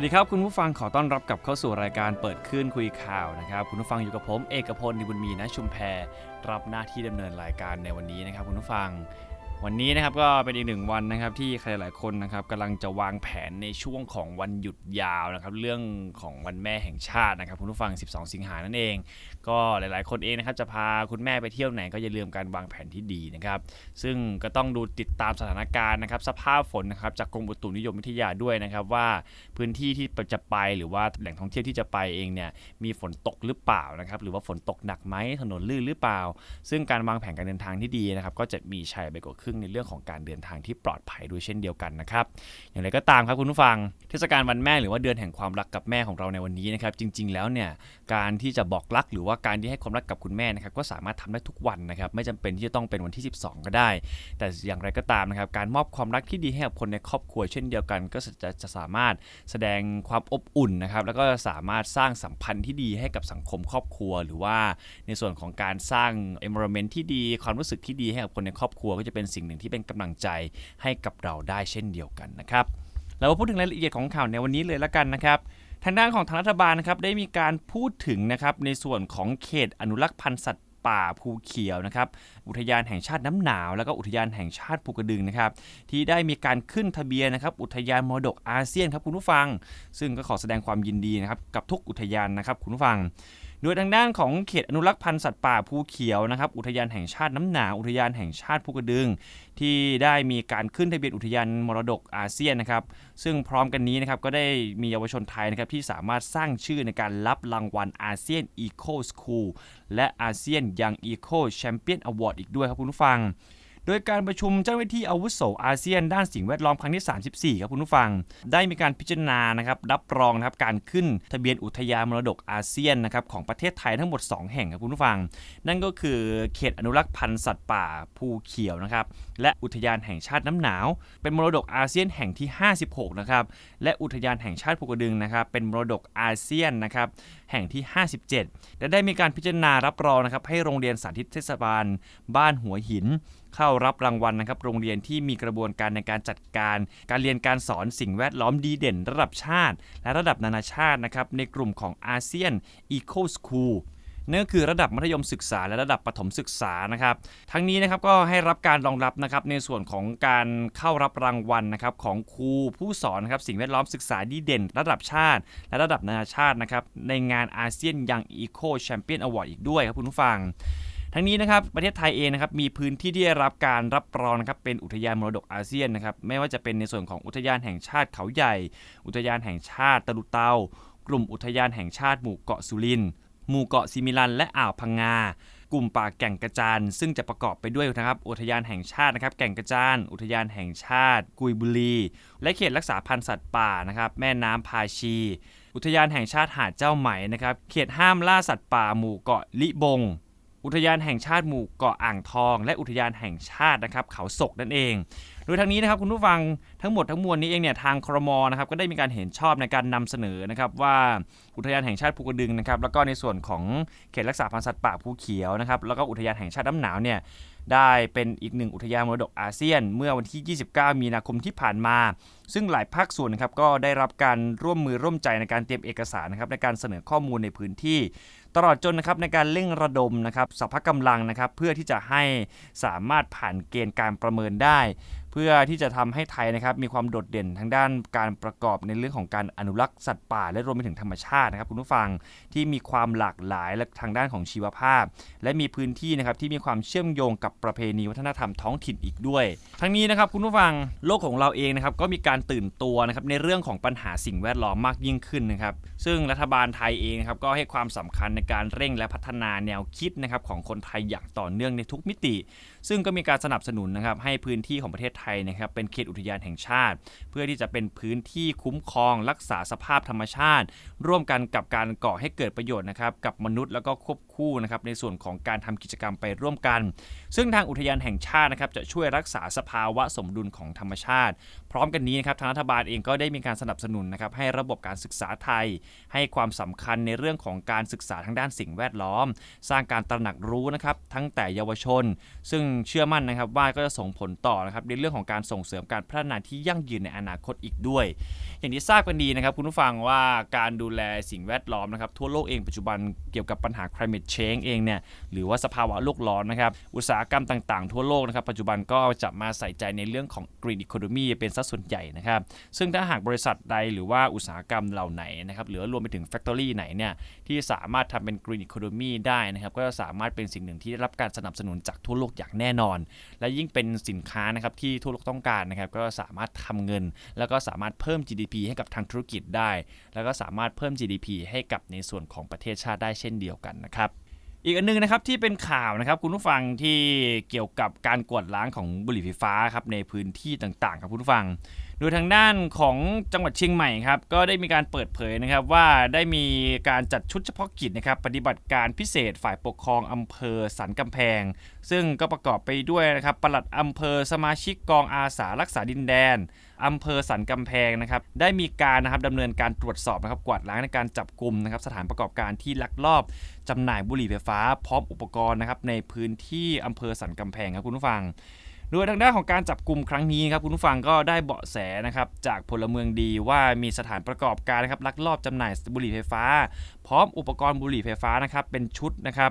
วัสดีครับ คุณผู้ฟังขอต้อนรับกลับเข้าสู่รายการเปิดขึ้นคุยข่าวนะครับ คุณผู้ฟังอยู่กับผมเอกพลนิบุญมีนะชุมแพรรับหน้าที่ดำเนินรายการในวันนี้นะครับ คุณผู้ฟังวันนี้นะครับก็เป็นอีกหนึ่งวันนะครับที่ใครหลายคนนะครับกำลังจะวางแผนในช่วงของวันหยุดยาวนะครับเรื่องของวันแม่แห่งชาตินะครับคุณผู้ฟัง 12 สิงหานั่นเอง ก็หลาย ๆ คนเองนะครับจะพาคุณแม่ไปเที่ยวไหนก็อย่าลืมการวางแผนที่ดีนะครับซึ่งก็ต้องดูติดตามสถานการณ์นะครับสภาพฝนนะครับจากกรมอุตุนิยมวิทยาด้วยนะครับว่าพื้นที่ที่จะไปหรือว่าแหล่งท่องเที่ยวที่จะไปเองเนี่ยมีฝนตกหรือเปล่านะครับหรือว่าฝนตกหนักไหมถนนลื่นหรือเปล่า ซึ่งการวางแผนการเดินทางที่ดีนะครับก็จะมีชัยไปกว่าครึ่งในเรื่องของการเดินทางที่ปลอดภัยด้วยเช่นเดียวกันนะครับอย่างไรก็ตามครับคุณผู้ฟัง เทศกาลวันแม่หรือว่าเดือนแห่งความรักกับแม่ของเราในวันนี้นะครับจริง ๆ แล้วเนี่ยการที่จะบอกรักหรือว่าการที่ให้ความรักกับคุณแม่นะครับก็สามารถทำได้ทุกวันนะครับไม่จำเป็นที่จะต้องเป็นวันที่ 12 ก็ได้ แต่อย่างไรก็ตามนะครับการมอบความรักที่ดีให้กับคนในครอบครัวเช่นเดียวกัน ก็จะจะสามารถแสดงความอบอุ่นนะครับแล้วก็สามารถสร้างสัมพันธ์ที่ดีให้กับสังคมครอบครัว หรือว่าในส่วนของการสร้าง environment ที่ดี ความรู้สึกที่ดีให้กับคนในครอบครัว ก็จะเป็นสิ่งหนึ่งที่เป็นกำลังใจให้กับเราได้เช่นเดียวกันนะครับเราพูดถึงรายละเอียดของข่าวในวันนี้เลยละกันนะครับ ทางด้านของทางรัฐบาลนะครับได้มีการพูดถึงนะครับในส่วนของเขตอนุรักษ์พันธุ์สัตว์ป่าภูเขียวนะครับอุทยานแห่งชาติน้ำหนาว แล้วก็อุทยานแห่งชาติภูกระดึงนะครับที่ได้มีการขึ้นทะเบียนนะครับอุทยานมรดกอาเซียนครับคุณผู้ฟัง ซึ่งก็ขอแสดงความยินดีนะครับกับทุกอุทยานนะครับคุณผู้ฟัง โดยทางด้านของเขตอนุรักษ์พันธุ์สัตว์ป่าภูเขียวนะครับอุทยานแห่งชาติน้ำหนาวอุทยานแห่งชาติภูกระดึง ที่ได้มีการขึ้นทะเบียนอุทยานมรดกอาเซียนนะครับซึ่งพร้อมกันนี้นะครับก็ได้มีเยาวชนไทยนะครับที่สามารถสร้างชื่อในการรับรางวัลอาเซียนอีโคสคูลและอาเซียนยังอีโคแชมเปี้ยนอวอร์ดอีกด้วยครับคุณผู้ฟัง โดยการประชุมเจ้าหน้าที่อาวุโสอาเซียน ด้านสิ่งแวดล้อมครั้งที่ 34 ครับคุณผู้ฟัง ได้มีการพิจารณานะครับรับรองนะครับการขึ้นทะเบียนอุทยานมรดกอาเซียนนะครับของประเทศไทยทั้งหมด 2 แห่งครับคุณผู้ฟัง นั่นก็คือเขตอนุรักษ์พันธุ์สัตว์ป่าภูเขียวนะครับและอุทยานแห่งชาติน้ำหนาว เป็นมรดกอาเซียนแห่งที่ 56 นะครับและอุทยานแห่งชาติภูกระดึงนะครับเป็นมรดกอาเซียนนะครับแห่งที่ 57 และได้มีการพิจารณารับรองนะครับให้โรงเรียนสาธิตเทศบาล บ้านหัวหินเข้ารับรางวัลนะครับ โรงเรียนที่มีกระบวนการในการจัดการ การเรียนการสอนสิ่งแวดล้อมดีเด่น ระดับชาติ และระดับนานาชาตินะครับในกลุ่มของอาเซียน Eco School นั่นก็คือระดับมัธยมศึกษาและระดับประถมศึกษานะครับ ทั้งนี้นะครับก็ให้รับการรองรับนะครับในส่วนของการเข้ารับรางวัลนะครับของครูผู้สอนนะครับสิ่งแวดล้อมศึกษาดีเด่น ระดับชาติ และระดับนานาชาตินะครับในงานอาเซียนยังอีโคแชมเปี้ยนอวอร์ดอีกด้วยครับคุณผู้ฟัง ทั้งนี้นะครับประเทศไทยเองนะครับมีพื้นที่ที่ได้รับการรับรองนะครับเป็นอุทยานมรดกอาเซียนนะครับไม่ว่าจะเป็นในส่วนของอุทยานแห่งชาติเขาใหญ่ อุทยานแห่งชาติตะลุเตากลุ่มอุทยานแห่งชาติหมู่เกาะสุรินทร์หมู่เกาะซิมิลัน และอ่าวพังงา กลุ่มป่าแก่งกระจาน ซึ่งจะประกอบไปด้วยนะครับอุทยานแห่งชาตินะครับแก่งกระจาน อุทยานแห่งชาติ กุยบุรี และเขตรักษาพันธุ์สัตว์ป่านะครับแม่น้ำพาชี อุทยานแห่งชาติหาดเจ้าไหมนะครับเขตห้ามล่าสัตว์ป่าหมู่เกาะลิบง อุทยานแห่งชาติหมู่เกาะอ่างทอง และอุทยานแห่งชาตินะครับเขาศกนั่นเอง โดยทางนี้นะครับคุณผู้ฟังทั้งหมดทั้งมวลนี้เองเนี่ยทางครมนะครับก็ได้มีการเห็นชอบในการนำเสนอนะครับว่าอุทยานแห่งชาติภูกระดึงนะครับแล้วก็ในส่วนของเขตรักษาพันธุ์สัตว์ป่าภูเขียวนะครับแล้วก็อุทยานแห่งชาติน้ำหนาวเนี่ยได้เป็นอีกหนึ่งอุทยานมรดกอาเซียน เมื่อวันที่ 29 มีนาคมที่ผ่านมา ซึ่งหลายภาคส่วนนะครับก็ได้รับการร่วมมือร่วมใจในการเตรียมเอกสารนะครับในการเสนอข้อมูลในพื้นที่ ตลอดจนนะครับในการเร่งระดมนะครับสรรพกำลังนะครับเพื่อที่จะให้สามารถผ่านเกณฑ์การประเมินได้ เพื่อที่จะทำให้ไทยนะครับมีความโดดเด่นทางด้านการประกอบในเรื่องของการอนุรักษ์สัตว์ป่า และรวมไปถึงธรรมชาตินะครับคุณผู้ฟังที่มีความหลากหลายและทางด้านของชีวภาพ และมีพื้นที่นะครับที่มีความเชื่อมโยงกับประเพณีวัฒนธรรมท้องถิ่นอีกด้วย ทั้งนี้นะครับคุณผู้ฟังโลกของเราเองนะครับก็มีการตื่นตัวนะครับในเรื่องของปัญหาสิ่งแวดล้อมมากยิ่งขึ้นนะครับซึ่งรัฐบาลไทยเองนะครับก็ให้ความสำคัญในการเร่งและพัฒนาแนวคิดนะครับของคนไทยอย่างต่อเนื่องในทุกมิติ ซึ่งก็มีการสนับสนุนนะครับให้พื้นที่ของประเทศไทยนะครับเป็นเขตอุทยานแห่งชาติ เพื่อที่จะเป็นพื้นที่คุ้มครองรักษาสภาพธรรมชาติ ร่วมกันกับการก่อให้เกิดประโยชน์นะครับกับมนุษย์แล้วก็ควบ คู่นะครับในส่วนของการทำกิจกรรมไปร่วมกัน ซึ่งทางอุทยานแห่งชาตินะครับจะช่วยรักษาสภาวะสมดุลของธรรมชาติ พร้อมกันนี้นะครับทางรัฐบาลเองก็ได้มีการสนับสนุนนะครับให้ระบบการศึกษาไทย ให้ความสำคัญในเรื่องของการศึกษาทางด้านสิ่งแวดล้อม สร้างการตระหนักรู้นะครับทั้งแต่เยาวชน ซึ่งเชื่อมั่นนะครับว่าก็จะส่งผลต่อนะครับในเรื่องของการส่งเสริมการพัฒนาที่ยั่งยืนในอนาคตอีกด้วย อย่างที่ทราบกันดีนะครับคุณผู้ฟังว่าการดูแลสิ่งแวดล้อมนะครับทั่วโลกเองปัจจุบันเกี่ยวกับปัญหา climate change เองเนี่ยหรือว่าสภาวะโลกร้อนนะครับอุตสาหกรรมต่างๆ ทั่วโลกนะครับปัจจุบันก็จะมาใส่ใจในเรื่องของ green economy เป็นสัดส่วนใหญ่นะครับซึ่งถ้าหากบริษัทใดหรือว่าอุตสาหกรรมเหล่าไหนนะครับหรือรวมไปถึง factory ไหนเนี่ยที่สามารถทำเป็น green economy ได้นะครับก็จะสามารถเป็นสิ่งหนึ่งที่ได้รับการสนับสนุนจากทั่วโลกอย่างแน่นอน และยิ่งเป็นสินค้านะครับที่ทั่วโลกต้องการนะครับก็สามารถทำเงิน แล้วก็สามารถเพิ่ม GDP ให้กับทางธุรกิจได้ แล้วก็สามารถเพิ่ม GDP ให้กับในส่วนของประเทศชาติได้เช่นเดียวกันนะครับ อีกอันหนึงนะครับที่เป็นข่าวนะครับคุณผู้ฟังที่เกี่ยวกับการกวดล้างของบุหรี่ไฟฟ้าครับในพื้นที่ต่างๆ ครับคุณผู้ฟัง โดยทางด้านของจังหวัดเชียงใหม่ครับก็ได้มีการเปิดเผยนะครับว่าได้มีการจัดชุดเฉพาะกิจนะครับปฏิบัติการพิเศษฝ่ายปกครองอำเภอสันกำแพง ซึ่งก็ประกอบไปด้วยนะครับปลัดอำเภอสมาชิกกองอาสารักษาดินแดนอำเภอสันกำแพงนะครับได้มีการนะครับดำเนินการตรวจสอบนะครับกวาดล้างในการจับกลุ่มนะครับสถานประกอบการที่ลักลอบจำหน่ายบุหรี่ไฟฟ้าพร้อมอุปกรณ์นะครับในพื้นที่อำเภอสันกำแพงครับคุณผู้ฟัง โดยทางด้านของการจับกลุ่มครั้งนี้ครับคุณผู้ฟังก็ได้เบาะแสนะครับจากพลเมืองดีว่ามีสถานประกอบการนะครับลักลอบจำหน่ายบุหรี่ไฟฟ้า พร้อมอุปกรณ์บุหรี่ไฟฟ้านะครับเป็นชุดนะครับ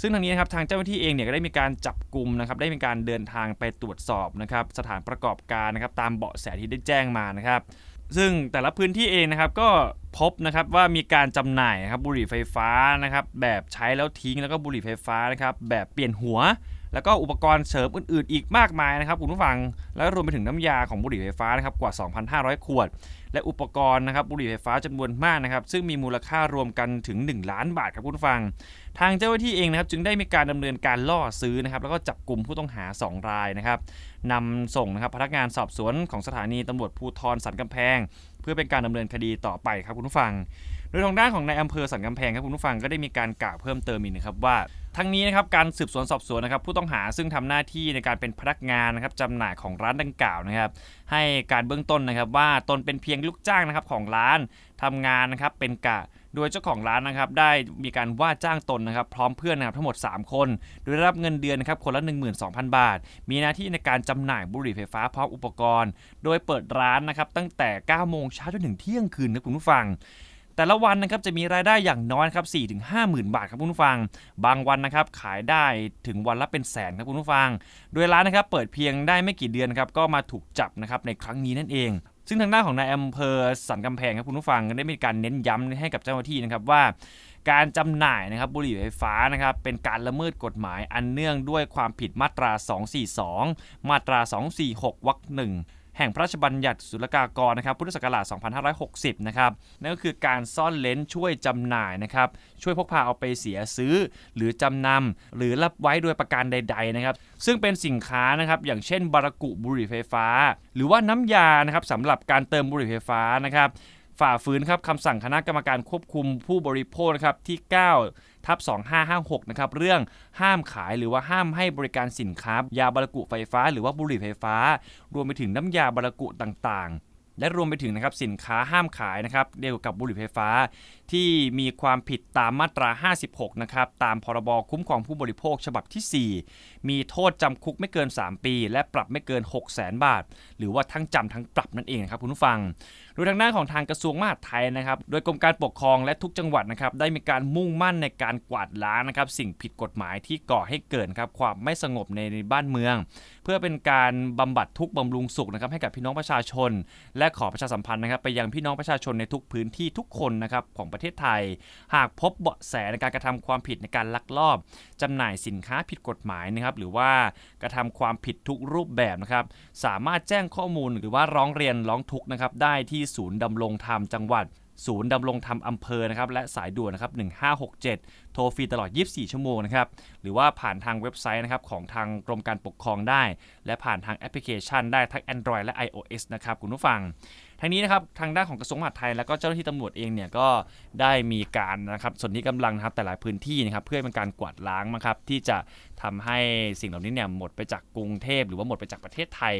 ซึ่งทางนี้นะครับทางเจ้าหน้าที่เองเนี่ยก็ได้มีการจับกลุ่มนะครับได้มีการเดินทางไปตรวจสอบนะครับสถานประกอบการนะครับตามเบาะแสที่ได้แจ้งมานะครับซึ่งแต่ละพื้นที่เองนะครับก็พบนะครับว่ามีการจำหน่ายนะครับบุหรี่ไฟฟ้านะครับแบบใช้แล้วทิ้งแล้วก็บุหรี่ไฟฟ้านะครับแบบเปลี่ยนหัว แล้วก็อุปกรณ์เสริมอื่นๆ อีกมากมายนะครับคุณผู้ฟัง แล้วรวมไปถึงน้ำยาของบุหรี่ไฟฟ้านะครับกว่า 2,500 ขวด และอุปกรณ์นะครับบุหรี่ไฟฟ้าจำนวนมากนะครับซึ่งมีมูลค่ารวมกันถึง 1 ล้านบาทครับคุณผู้ฟัง ทางเจ้าหน้าที่เองนะครับจึงได้มีการดำเนินการล่อซื้อนะครับแล้วก็จับกลุ่มผู้ต้องหา 2 รายนะครับนำส่งนะครับพนักงานสอบสวนของสถานีตำรวจภูธรสันกำแพง เพื่อเป็นการดำเนินคดีต่อไปครับคุณผู้ฟัง โดยทางด้านของนายอำเภอสันกำแพงครับคุณผู้ฟังก็ได้มีการกล่าวเพิ่มเติมอีกนะครับว่า ทั้งนี้นะครับการสืบสวนสอบสวนนะครับผู้ต้องหาซึ่งทำหน้าที่ในการเป็นพนักงานนะครับจำหน่ายของร้านดังกล่าวนะครับ ให้การเบื้องต้นนะครับว่าตนเป็นเพียงลูกจ้างนะครับของร้านทำงานนะครับเป็นกะโดยเจ้าของร้านนะครับได้มีการว่าจ้างตนนะครับพร้อมเพื่อนนะครับทั้งหมด 3 คน โดยได้รับเงินเดือนนะครับคนละ 12,000 บาท มีหน้าที่ในการจำหน่ายบุหรี่ไฟฟ้าพร้อมอุปกรณ์ โดยเปิดร้านนะครับตั้งแต่ 9 โมงเช้าจนถึงเที่ยงคืนนะคุณผู้ฟัง แต่ละวันนะครับจะมีรายได้อย่างน้อยครับ4ถึง5 0,000 บาทครับคุณผู้ฟัง บางวันนะครับขายได้ถึงวันละเป็นแสนครับคุณผู้ฟัง โดยร้านนะครับเปิดเพียงได้ไม่กี่เดือนครับก็มาถูกจับนะครับในครั้งนี้นั่นเองซึ่งทางด้านของนายอำเภอสันกำแพงครับคุณผู้ฟังก็ได้มีการเน้นย้ำให้กับเจ้าหน้าที่นะครับว่า การจำหน่ายนะครับบุหรี่ไฟฟ้านะครับเป็นการละเมิดกฎหมายอันเนื่องด้วยความผิดมาตรา 242 มาตรา 246 วรรคหนึ่ง แห่งพระราชบัญญัติศุลกากรนะครับพุทธศักราช 2560 นะครับนั่นก็คือการซ่อนเลนช่วยจำหน่ายนะครับช่วยพกพาเอาไปเสียซื้อ หรือจำนำหรือรับไว้โดยประการใด ๆ นะครับ ซึ่งเป็นสินค้านะครับอย่างเช่นบารากุบุหรี่ไฟฟ้า หรือว่าน้ำยานะครับสำหรับการเติมบุหรี่ไฟฟ้านะครับฝ่าฝืนครับคำสั่งคณะกรรมการควบคุมผู้บริโภคนะครับที่ 9 ทับ2556นะครับเรื่องห้ามขายหรือว่าห้ามให้บริการสินค้ายาบารกุไฟฟ้า หรือว่าบุหรี่ไฟฟ้า รวมไปถึงน้ำยาบารกุต่างๆ และรวมไปถึงนะครับสินค้าห้ามขายนะครับเดียวกับบุหรี่ไฟฟ้าที่มีความผิดตามมาตรา 56 นะครับ ตามพรบคุ้มครองผู้บริโภคฉบับที่ 4 มีโทษจำคุกไม่เกิน 3 ปี และปรับไม่เกิน 6 0 0 0 0 0 บาท หรือว่าทั้งจำทั้งปรับนั่นเองนะครับคุณผู้ฟัง โดยทางด้านของทางกระทรวงมหาดไทยนะครับ โดยกรมการปกครองและทุกจังหวัดนะครับ ได้มีการมุ่งมั่นในการกวาดล้างนะครับ สิ่งผิดกฎหมายที่ก่อให้เกิดครับความไม่สงบในบ้านเมือง เพื่อเป็นการบำบัดทุกบำรุงสุขนะครับให้กับพี่น้องประชาชน และขอประชาสัมพันธ์นะครับไปยังพี่น้องประชาชนในทุกพื้นที่ทุกคนนะครับของประเทศไทย หากพบเบาะแสในการกระทำความผิดในการลักลอบจำหน่ายสินค้าผิดกฎหมายนะครับ หรือว่ากระทำความผิดทุกรูปแบบนะครับ สามารถแจ้งข้อมูลหรือว่าร้องเรียนร้องทุกข์นะครับ ได้ที่ศูนย์ดำรงธรรมจังหวัดศูนย์ดำรงธรรมอำเภอนะครับและสายด่วนนะครับ1567 โทรฟรีตลอด 24 ชั่วโมงนะครับหรือว่าผ่านทางเว็บไซต์นะครับของทางกรมการปกครองได้ และผ่านทางแอปพลิเคชันได้ทั้ง Android และ iOS นะครับคุณผู้ฟัง ทางนี้นะครับทางด้านของกระทรวงมหาดไทย แล้วก็เจ้าหน้าที่ตำรวจเองเนี่ยก็ได้มีการนะครับส่วนที่กำลังนะครับแต่หลายพื้นที่นะครับเพื่อเป็นการกวาดล้างนะครับที่จะ ทำให้สิ่งเหล่านี้เนี่ยหมดไปจากกรุงเทพหรือว่าหมดไปจากประเทศไทย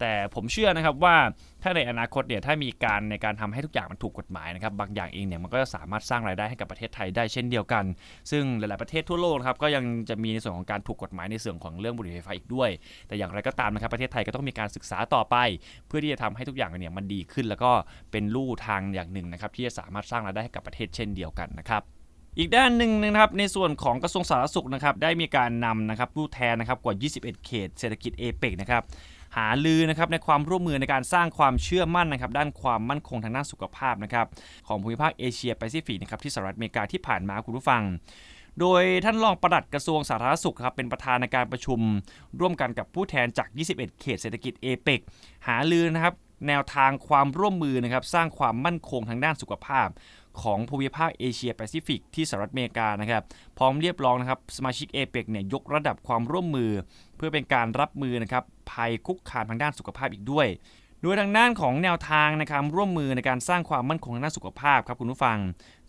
แต่ผมเชื่อนะครับว่าถ้าในอนาคตเนี่ยถ้ามีการในการทำให้ทุกอย่างมันถูกกฎหมายนะครับบางอย่างเองเนี่ยมันก็จะสามารถสร้างรายได้ให้กับประเทศไทยได้เช่นเดียวกัน ซึ่งหลาย ๆประเทศทั่วโลกครับก็ยังจะมีในส่วนของการถูกกฎหมายในส่วนของเรื่องบุหรี่ไฟฟ้าอีกด้วย แต่อย่างไรก็ตามนะครับประเทศไทยก็ต้องมีการศึกษาต่อไป เพื่อที่จะทำให้ทุกอย่างเนี่ยมันดีขึ้น แล้วก็เป็นลู่ทางอย่างหนึ่งนะครับที่จะสามารถสร้างรายได้ให้กับประเทศเช่นเดียวกันนะครับ อีกด้านหนึ่งนะครับในส่วนของกระทรวงสาธารณสุขนะครับได้มีการนำนะครับผู้แทนนะครับกว่า 21 เขตเศรษฐกิจเอเปกนะครับหาลือนะครับในความร่วมมือในการสร้างความเชื่อมั่นนะครับด้านความมั่นคงทางด้านสุขภาพนะครับของภูมิภาคเอเชียแปซิฟิกนะครับที่สหรัฐอเมริกาที่ผ่านมาคุณผู้ฟัง โดยท่านรองปลัดกระทรวงสาธารณสุขครับเป็นประธานในการประชุม ร่วมกันกับผู้แทนจาก 21 เขตเศรษฐกิจเอเปกหาลือนะครับแนวทางความร่วมมือนะครับสร้างความมั่นคงทางด้านสุขภาพ ของภูมิภาคเอเชียแปซิฟิกที่สหรัฐอเมริกานะครับพร้อมเรียบร้องนะครับสมาชิกเอเปกเนี่ยยกระดับความร่วมมือ เพื่อเป็นการรับมือนะครับภัยคุกคามทางด้านสุขภาพอีกด้วยโดยทางด้านของแนวทางนะครับร่วมมือในการสร้างความมั่นคงทางด้านสุขภาพครับคุณผู้ฟัง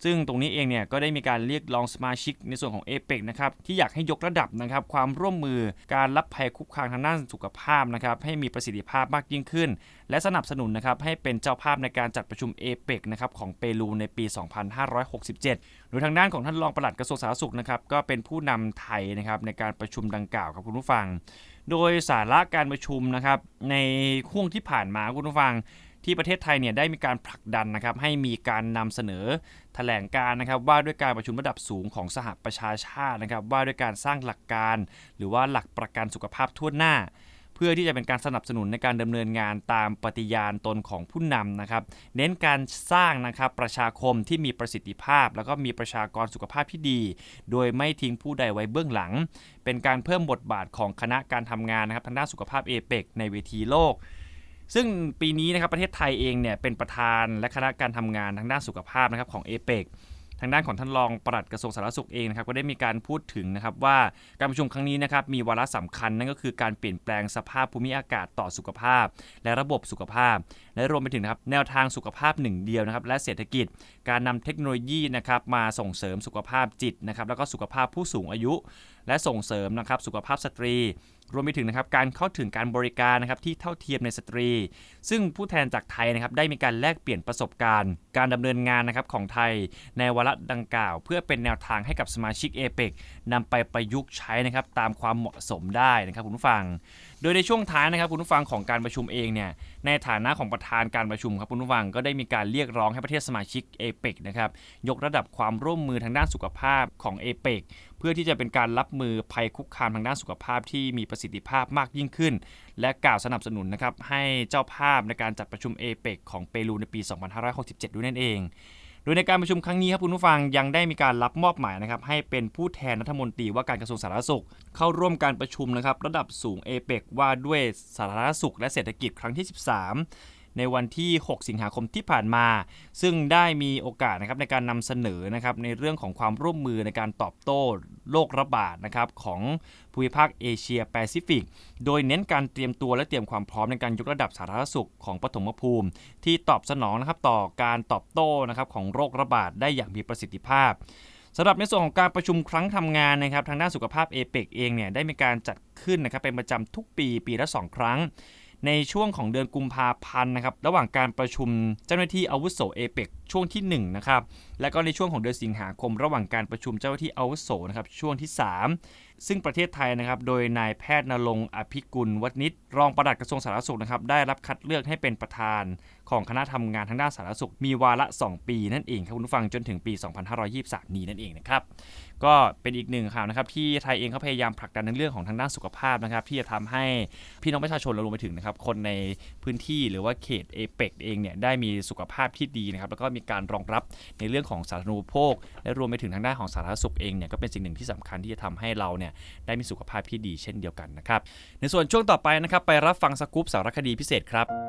ซึ่งตรงนี้เองเนี่ยก็ได้มีการเรียกร้องสมาชิกในส่วนของเอเปกนะครับที่อยากให้ยกระดับนะครับความร่วมมือการรับภัยคุกคามทางด้านสุขภาพนะครับให้มีประสิทธิภาพมากยิ่งขึ้น และสนับสนุนนะครับให้เป็นเจ้าภาพในการจัดประชุมเอเปกนะครับของเปรูในปี 2567 โดยทางด้านของท่านรองปลัดกระทรวงสาธารณสุขนะครับก็เป็นผู้นำไทยนะครับในการประชุมดังกล่าวครับคุณผู้ฟัง โดยสาระการประชุมนะครับในช่วงที่ผ่านมาคุณผู้ฟัง ที่ประเทศไทยเนี่ยได้มีการผลักดันนะครับให้มีการนำเสนอแถลงการนะครับว่าด้วยการประชุมระดับสูงของสหประชาชาตินะครับว่าด้วยการสร้างหลักการ หรือว่าหลักประกันสุขภาพทั่วหน้า เพื่อที่จะเป็นการสนับสนุนในการดำเนินงานตามปฏิญาณตนของผู้นำนะครับ เน้นการสร้างนะครับประชาคมที่มีประสิทธิภาพ แล้วก็มีประชากรสุขภาพที่ดี โดยไม่ทิ้งผู้ใดไว้เบื้องหลัง เป็นการเพิ่มบทบาทของคณะการทำงานนะครับทางด้านสุขภาพเอเปกในเวทีโลก ซึ่งปีนี้นะครับประเทศไทยเองเนี่ยเป็นประธานและคณะการทำงานทางด้านสุขภาพนะครับของเอเปกทางด้านของท่านรองปลัดกระทรวงสาธารณสุขเองนะครับก็ได้มีการพูดถึงนะครับว่าการประชุมครั้งนี้นะครับมีวาระสำคัญนั่นก็คือการเปลี่ยนแปลงสภาพภูมิอากาศต่อสุขภาพ และระบบสุขภาพ และรวมไปถึงนะครับแนวทางสุขภาพหนึ่งเดียวนะครับและเศรษฐกิจ การนำเทคโนโลยีนะครับมาส่งเสริมสุขภาพจิตนะครับแล้วก็สุขภาพผู้สูงอายุ และส่งเสริมนะครับสุขภาพสตรี รวมไปถึงนะครับการเข้าถึงการบริการนะครับที่เท่าเทียมในสตรี ซึ่งผู้แทนจากไทยนะครับได้มีการแลกเปลี่ยนประสบการณ์ การดำเนินงานนะครับของไทยในวาระดังกล่าว เพื่อเป็นแนวทางให้กับสมาชิกเอเปกนำไปประยุกต์ใช้นะครับตามความเหมาะสมได้นะครับคุณผู้ฟัง โดยในช่วงท้ายนะครับคุณผู้ฟังของการประชุมเองเนี่ยในฐานะของประธานการประชุมครับคุณผู้ฟังก็ได้มีการเรียกร้องให้ประเทศสมาชิกเอเปกนะครับยกระดับความร่วมมือทางด้านสุขภาพของเอเปก พื่อที่จะเป็นการรับมือภัยคุกคามทางด้านสุขภาพที่มีประสิทธิภาพมากยิ่งขึ้น และกล่าวสนับสนุนนะครับให้เจ้าภาพในการจัดประชุมเอเปกของเปรูในปี 2567 ด้วยนั่นเองโดยในการประชุมครั้งนี้ครับคุณผู้ฟังยังได้มีการรับมอบหมายนะครับให้เป็นผู้แทนรัฐมนตรีว่าการกระทรวงสาธารณสุข เข้าร่วมการประชุมนะครับระดับสูงเอเปกว่าด้วยสาธารณสุขและเศรษฐกิจครั้งที่ 13 ในวันที่ 6 สิงหาคมที่ผ่านมา ซึ่งได้มีโอกาสนะครับในการนำเสนอนะครับในเรื่องของความร่วมมือในการตอบโต้โรคระบาดนะครับของภูมิภาคเอเชียแปซิฟิก โดยเน้นการเตรียมตัวและเตรียมความพร้อมในการยกระดับสาธารณสุขของปฐมภูมิ ที่ตอบสนองนะครับต่อการตอบโต้นะครับของโรคระบาดได้อย่างมีประสิทธิภาพสำหรับในส่วนของการประชุมครั้งทำงานนะครับทางด้านสุขภาพเอเปกเองเนี่ยได้มีการจัดขึ้นนะครับเป็นประจำทุกปีปีละ 2 ครั้ง ในช่วงของเดือนกุมภาพันธ์นะครับระหว่างการประชุมเจ้าหน้าที่อาวุโสเอเปกช่วงที่1นะครับและก็ในช่วงของเดือนสิงหาคม ระหว่างการประชุมเจ้าหน้าที่อาวุโสนะครับช่วงที่ 3 ซึ่งประเทศไทยนะครับโดยนายแพทย์นรงอภิกุลวัฒนิชรองปลัดกระทรวงสาธารณสุขนะครับได้รับคัดเลือกให้เป็นประธาน ของคณะทำงานทางด้านสาธารณสุข มีวาระ 2 ปีนั่นเองครับคุณผู้ฟังจนถึงปี 2523 นี้นั่นเองนะครับ ก็เป็นอีกหนึ่งข่าวนะครับที่ไทยเองเขาพยายามผลักดันในเรื่องของทางด้านสุขภาพนะครับที่จะทำให้พี่น้องประชาชนและรวมไปถึงนะครับคนในพื้นที่หรือว่าเขตเอเปกเองเนี่ยได้มีสุขภาพที่ดีนะครับแล้วก็มีการรองรับในเรื่องของสาธารณูปโภค และรวมไปถึงทางด้านของสาธารณสุขเองเนี่ยก็เป็นสิ่งหนึ่งที่สำคัญที่จะทำให้เราเนี่ยได้มีสุขภาพที่ดีเช่นเดียวกันนะครับในส่วนช่วงต่อไปนะครับไปรับฟังสกู๊ปสารคดีพิเศษครับ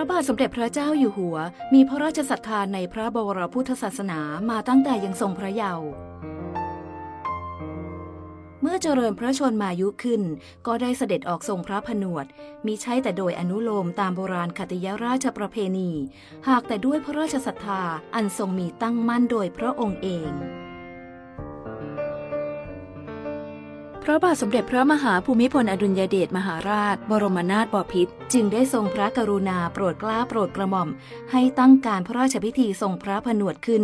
ระบาทสมเด็จพระเจ้าอยู่หัว มีพระราชศรัทธาในพระบวรพุทธศาสนามาตั้งแต่ยังทรงพระเยาว์เมื่อเจริญพระชนมายุขึ้น ก็ได้เสด็จออกทรงพระผนวด มิใช่แต่โดยอนุโลมตามโบราณคติยราชประเพณี หากแต่ด้วยพระราชศรัทธาอันทรงมีตั้งมั่นโดยพระองค์เอง ระบาทสมเด็จพระมหาภูมิพลอดุลยเดชมหาราช บรมนาถบพิตรจึงได้ทรงพระกรุณาโปรดเกล้าโปรดกระหม่อม ให้ตั้งการพระราชพิธีทรงพระผนวดขึ้น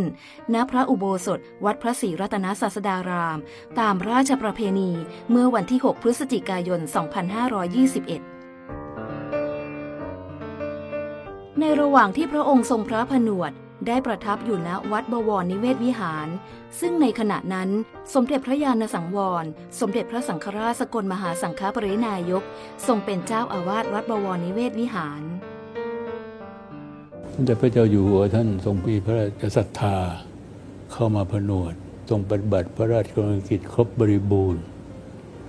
ณพระอุโบสถ วัดพระศรีรัตนศาสดาราม ตามราชประเพณีเมื่อวันที่ 6 พฤศจิกายน 2521ในระหว่างที่พระองค์ทรงพระผนวด ได้ประทับอยู่ณวัดบวรนิเวศวิหาร ซึ่งในขณะนั้นสมเด็จพระยาณสังวร สมเด็จพระสังฆราชสกลมหาสังฆปรินายก ทรงเป็นเจ้าอาวาสวัดบวรนิเวศวิหารสมเด็จพระเจ้าอยู่หัวท่านทรงมีพระราชศรัทธาเข้ามาผนวดทรงปฏิบัติพระราชกรณีกิจครบบริบูรณ์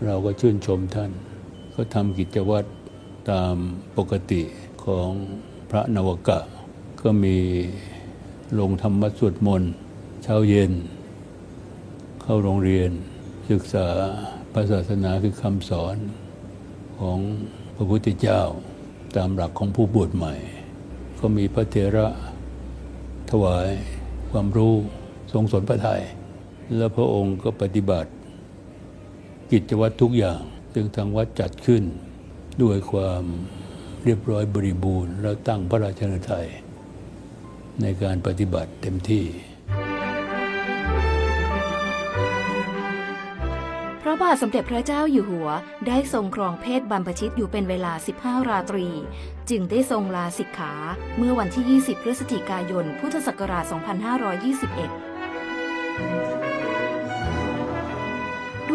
เราก็ชื่นชมท่าน ก็ทำกิจวัตรตามปกติของพระนวกะ ก็มี ลงธรรมะสวดมนต์เช้าเย็น เข้าโรงเรียน ศึกษาพระศาสนาคือคำสอนของพระพุทธเจ้าตามหลักของผู้บวชใหม่ ก็มีพระเถระถวายความรู้ทรงสนพระทัยและพระองค์ก็ปฏิบัติ กิจวัตรทุกอย่างซึ่งทางวัดจัดขึ้น ด้วยความเรียบร้อยบริบูรณ์ แล้วตั้งพระราชนทัย ในการปฏิบัติเต็มที่ พระบาทสมเด็จพระเจ้าอยู่หัว ได้ทรงครองเพศบรรพชิตอยู่เป็นเวลา 15 ราตรี จึงได้ทรงลาสิกขา เมื่อวันที่ 20 พฤศจิกายน พุทธศักราช 2521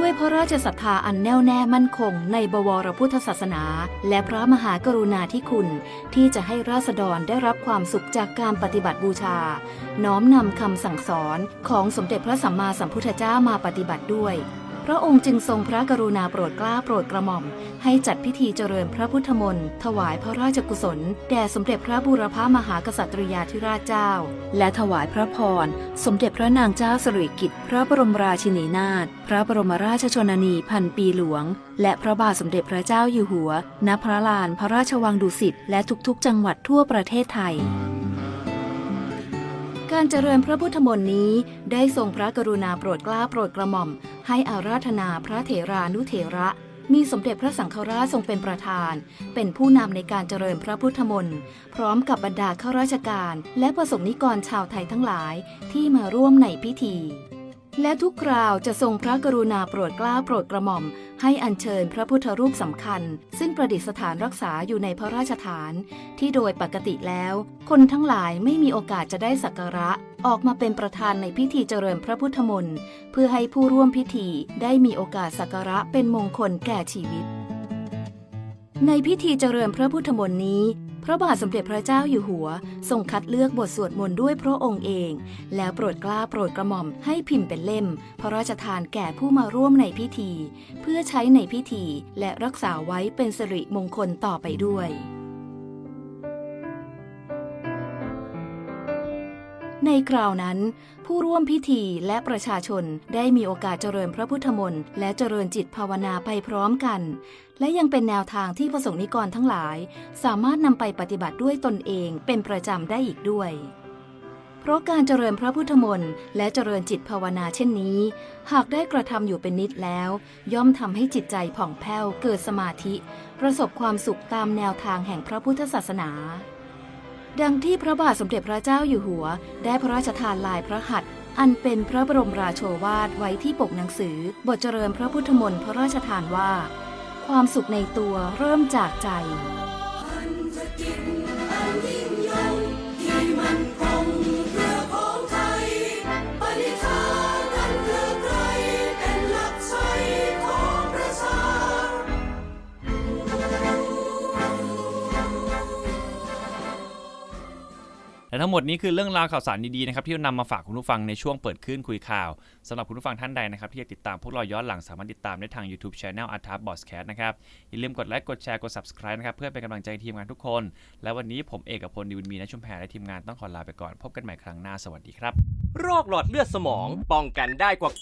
ด้วยพระราชศรัทธาอันแน่วแน่มั่นคงในบวรพุทธศาสนา และพระมหากรุณาธิคุณ ที่จะให้ราษฎรได้รับความสุขจากการปฏิบัติบูชา น้อมนำคำสั่งสอนของสมเด็จพระสัมมาสัมพุทธเจ้ามาปฏิบัติด้วย พระองค์จึงทรงพระกรุณาโปรดกล้าโปรดกระหม่อม ให้จัดพิธีเจริญพระพุทธมนต์ถวายพระราชกุศล แด่สมเด็จพระบูรพามหากษัตริยาธิราชเจ้า และถวายพระพร สมเด็จพระนางเจ้าสิริกิติ์พระบรมราชินีนาถพระบรมราชชนนีพันปีหลวง และพระบาทสมเด็จพระเจ้าอยู่หัว ณพระลานพระราชวังดุสิตและทุกๆ จังหวัดทั่วประเทศไทยการเจริญพระพุทธมนต์นี้ได้ทรงพระกรุณาโปรดเกล้าโปรดกระหม่อม ให้อาราธนาพระเถรานุเถระ มีสมเด็จพระสังฆราชทรงเป็นประธาน เป็นผู้นำในการเจริญพระพุทธมนต์พร้อมกับบรรดาข้าราชการ และประสงนิกรชาวไทยทั้งหลายที่มาร่วมในพิธีและทุกคราวจะทรงพระกรุณาโปรดเกล้าโปรดกระหม่อม ให้อัญเชิญพระพุทธรูปสำคัญ ซึ่งประดิษฐานรักษาอยู่ในพระราชฐาน ที่โดยปกติแล้ว คนทั้งหลายไม่มีโอกาสจะได้สักการะ ออกมาเป็นประธานในพิธีเจริญพระพุทธมนต์เพื่อให้ผู้ร่วมพิธีได้มีโอกาสสักการะเป็นมงคลแก่ชีวิต ในพิธีเจริญพระพุทธมนต์นี้ พระบาทสมเด็จพระเจ้าอยู่หัวทรงคัดเลือกบทสวดมนต์ด้วยพระองค์เอง แล้วโปรดกล้าโปรดกระหม่อมให้พิมพ์เป็นเล่ม พระราชทานแก่ผู้มาร่วมในพิธี เพื่อใช้ในพิธีและรักษาไว้เป็นสิริมงคลต่อไปด้วย ในคราวนั้น ผู้ร่วมพิธีและประชาชนได้มีโอกาสเจริญพระพุทธมนต์และเจริญจิตภาวนาไปพร้อมกัน และยังเป็นแนวทางที่ประสงค์นิกรทั้งหลาย สามารถนำไปปฏิบัติด้วยตนเองเป็นประจำได้อีกด้วย เพราะการเจริญพระพุทธมนต์และเจริญจิตภาวนาเช่นนี้ หากได้กระทำอยู่เป็นนิดแล้ว ย่อมทำให้จิตใจผ่องแผ้วเกิดสมาธิ ประสบความสุขตามแนวทางแห่งพระพุทธศาสนา ดังที่พระบาทสมเด็จพระเจ้าอยู่หัว ได้พระราชทานลายพระหัตถ์อันเป็นพระบรมราโชวาทไว้ที่ปกหนังสือ บทเจริญพระพุทธมนต์พระราชทานว่า ความสุขในตัวเริ่มจากใจ และทั้งหมดนี้คือเรื่องราวข่าวสารดีๆนะครับที่นำมาฝากคุณผู้ฟังในช่วงเปิดคลื่นคุยข่าวสำหรับคุณผู้ฟังท่านใดนะครับที่อยากติดตามพวกเราย้อนหลังสามารถติดตามได้ทาง YouTube Channel a r t a b o s c a s t นะครับอย่าลืมกดไลค์กดแชร์กด Subscribe นะครับเพื่อเป็นกำลังใจทีมงานทุกคน และวันนี้ผมเอกพลดิวมีนะชุมแพรและทีมงานต้องขอลาไปก่อนพบกันใหม่ครั้งหน้าสวัสดีครับโรคหลอดเลือดสมองป้องกันได้กว่า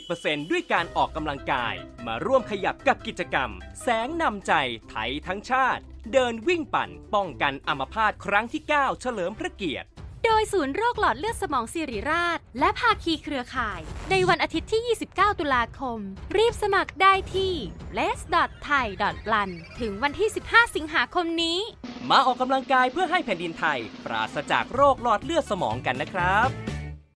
90%ด้วยการออกกำลังกาย มาร่วมขยับกับกิจกรรม แสงนำใจไทยทั้งชาติ เดินวิ่งปั่นป้องกันอัมพาตครั้งที่ 9 เฉลิมพระเกียรติ โดยศูนย์โรคหลอดเลือดสมองสิริราช และภาคีเครือข่าย ในวันอาทิตย์ที่ 29 ตุลาคม รีบสมัครได้ที่ les.thai.plan ถึงวันที่ 15 สิงหาคมนี้ มาออกกำลังกายเพื่อให้แผ่นดินไทย ปราศจากโรคหลอดเลือดสมองกันนะครับ